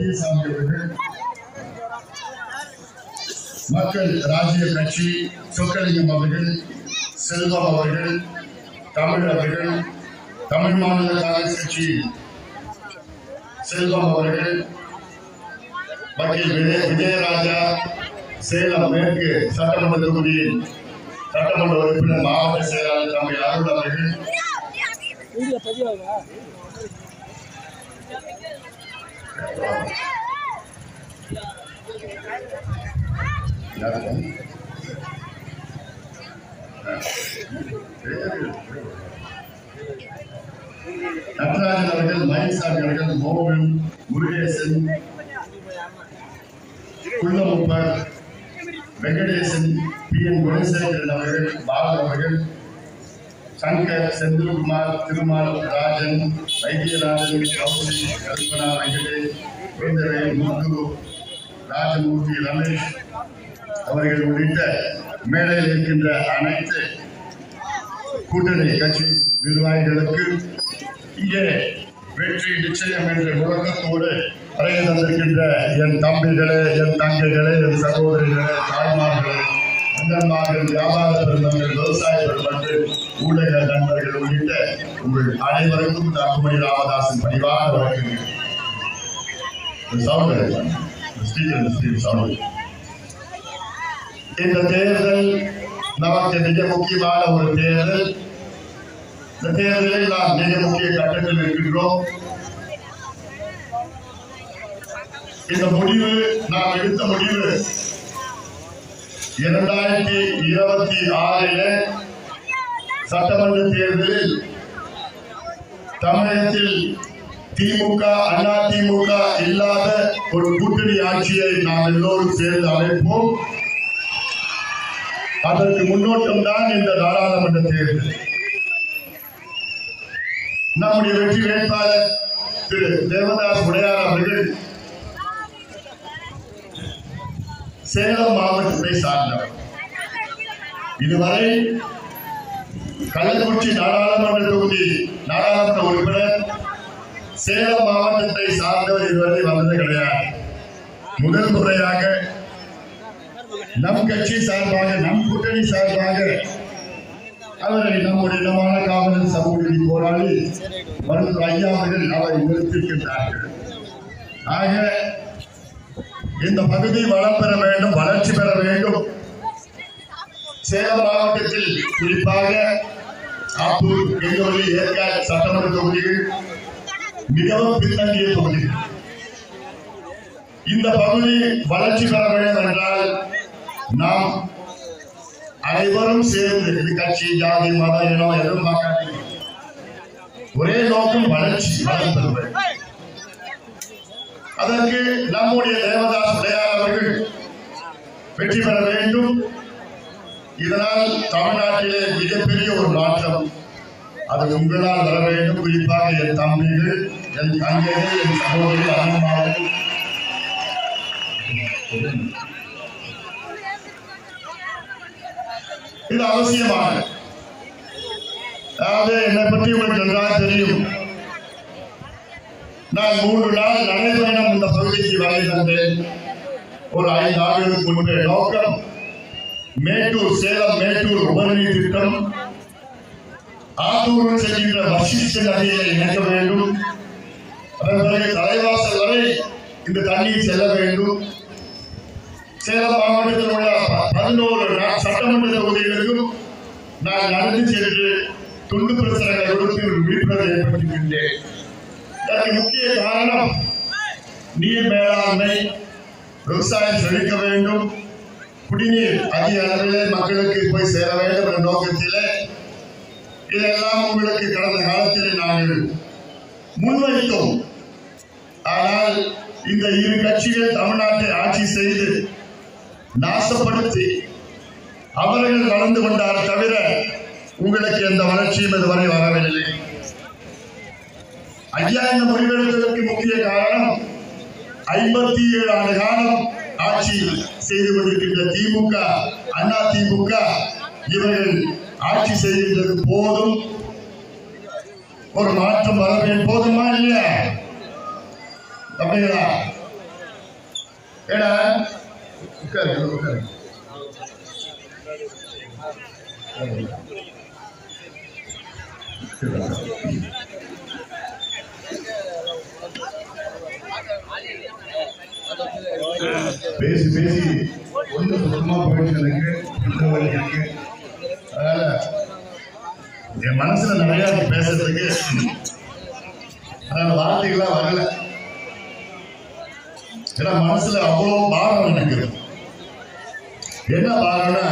பெரியசாமி அவர்கள் மக்கள் ராஜ்ய கட்சி சொக்கலிங்கம் அவர்கள் செல்வம் அவர்கள் தமிழ் அவர்கள் தமிழ் மாநில காங்கிரஸ் கட்சி செல்வம் அவர்கள் வக்கீல் விஜய விஜயராஜா சேலம் மேற்கு சட்டமன்ற தொகுதியில் சட்டமன்ற உறுப்பினர் மாவட்ட செயலாளர் தம்பி அருள் அவர்கள். நடராஜன் அவர்கள் மயில்சாமி அவர்கள் மோகன் முருகேசன் குள்ளமுப்பர் வெங்கடேசன் பி என் குணசேகரன் அவர்கள் பாலன் அவர்கள் சங்கர் செந்தில்குமார் திருமால் ராஜன் வைத்தியராஜன் கௌசி கல்பனா வெங்கடேஷ் வேந்தரை முத்து ராஜமூர்த்தி ரமேஷ் அவர்கள் உள்ளிட்ட மேடையில் இருக்கின்ற அனைத்து கூட்டணி கட்சி நிர்வாகிகளுக்கு இங்கே வெற்றி நிச்சயம் என்ற முழக்கத்தோடு வருகை தந்திருக்கின்ற என் தம்பிகளே என் தங்கைகளே என் சகோதரிகளே தாய்மார்களே அண்ணன்மார்கள் வியாபார பெருமக்கள் விவசாய பெருமக்கள் ஊடக நண்பர்கள் உள்ளிட்ட உங்கள் அனைவருக்கும் தக்குமணி ராமதாசன் பணிவான வழக்குகள் சவுண்ட் ஸ்பீக்கர் சவுண்ட் இந்த தேர்தல் நமக்கு மிக முக்கியமான ஒரு தேர்தல் இந்த தேர்தலில் நாம் மிக முக்கிய கட்டத்தில் இருக்கின்றோம் இந்த முடிவு நாம் எடுத்த முடிவு இரண்டாயிரத்தி இருபத்தி ஆறில சட்டமன்ற தேர்தலில் தமிழகத்தில் திமுக அண்ணா திமுக இல்லாத ஒரு கூட்டணி ஆட்சியை நாம் எல்லோரும் சேர்ந்து அமைப்போம். அதற்கு முன்னோட்டம் தான் இந்த நாடாளுமன்ற தேர்தல். நம்முடைய வெற்றி வேட்பாளர் திரு தேவதாஸ் உடையார் அவர்கள் சேலம் மாவட்டத்தை சார்ந்தவர் இதுவரை கள்ளக்குறிச்சி நாடாளுமன்ற தொகுதி நாடாளுமன்ற உறுப்பினர் சேலம் மாவட்டத்தை சார்ந்தவர் இதுவரை வந்தது கிடையாது. முதல் முறையாக நம் கட்சி சார்பாக நம் கூட்டணி சார்பாக அவரை நம்முடைய இனமான காவலர் சமூக போராளி மருத்துவ ஐயா அவர்கள் அவரை நிறுத்தியிருக்கின்றார்கள். ஆக இந்த பகுதி வளம் பெற வேண்டும் வளர்ச்சி பெற வேண்டும். சேலம் மாவட்டத்தில் குறிப்பாக ஆத்தூர் ஏற்காடு சட்டமன்ற தொகுதிகள் மிகவும் பின்தங்கிய தொகுதி. இந்த பகுதி வளர்ச்சி பெற வேண்டும் என்றால் நாம் அனைவரும் சேர்ந்து இது கட்சி ஜாதி மதம் இனம் எதுவும் பார்க்காதீங்க. ஒரே நோக்கம் வளர்ச்சி வளம் அதற்கு நம்முடைய தேவதாஸ் உடையார் அவர்கள் வெற்றி பெற வேண்டும். இதனால் தமிழ்நாட்டிலே மிகப்பெரிய ஒரு மாற்றம். அது உங்களால் வர வேண்டும். குறிப்பாக என் தம்பிகள் என் தங்கைகள் என் சகோதரி அண்ணன்மார்கள். இது அவசியமானது அதாவது என்னை பற்றி உங்களுக்கு நன்றாக தெரியும். நான் மூன்று நாள் நடைபயணம் இந்த பகுதிக்கு வரை தந்தேன் ஒரு ஐந்து ஆண்டுகளுக்கு முன்பே நோக்கம் மேட்டூர் சேலம் மேட்டூர் உபநீர் திட்டம். ஆத்தூரில் செல்கின்ற வசிஷ்ட நதியை இணைக்க வேண்டும். அதன் பிறகு தலைவாசல் வரை இந்த தண்ணீர் செல்ல வேண்டும். சேலம் மாவட்டத்தில் உள்ள பதினோரு சட்டமன்ற தொகுதிகளுக்கும் நான் நடந்து சென்று துண்டு பிரச்சனைகளை கொடுத்து விழிப்புணர்வு ஏற்படுத்துகின்றேன் முக்கிய காரணம் நீர் மேலாண்மை விவசாயம் செழிக்க வேண்டும். குடிநீர் அதிக அளவிலே மக்களுக்கு போய் சேர வேண்டும் என்ற நோக்கத்திலே இதெல்லாம் உங்களுக்கு கடந்த காலத்திலே நாங்கள் முன்வைத்தோம். ஆனால் இந்த இரு கட்சிகள் தமிழ்நாட்டை ஆட்சி செய்து நாசப்படுத்தி அவர்கள் கலந்து கொண்டார் தவிர உங்களுக்கு எந்த வளர்ச்சியும் இதுவரை வரவில்லை. ஐயா இந்த முடிவெடுத்ததற்கு முக்கிய காரணம் ஐம்பத்தி ஏழு ஆண்டு காலம் ஆட்சி செய்து கொண்டிருக்கின்ற திமுக அண்ணா திமுக இவர்கள் ஆட்சி செய்கின்றது போதும். ஒரு மாற்றம் வர வேண்டும் போதுமா இல்லையா? தம்பிகளா ஏடா உட்காரு உட்காரு. Thank you. பேசி பேசி ஒன்று சுத்தமாக போயிடுச்சு எனக்கு இந்த இருக்கு அதனால என் மனசுல நிறைய பேசுறதுக்கு. அதனால வார்த்தைகளா வரல. ஏன்னா மனசுல அவ்வளோ பாரம் எனக்கு என்ன பாரம்னா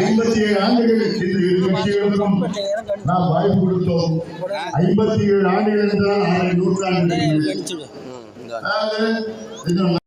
ஐம்பத்தி ஏழு ஆண்டுகள் இந்த இரு கட்சிகளுக்கும் நாம் வாய்ப்பு கொடுத்தோம். ஐம்பத்தி ஏழு ஆண்டுகள் என்றால் அரை நூற்றாண்டு Amen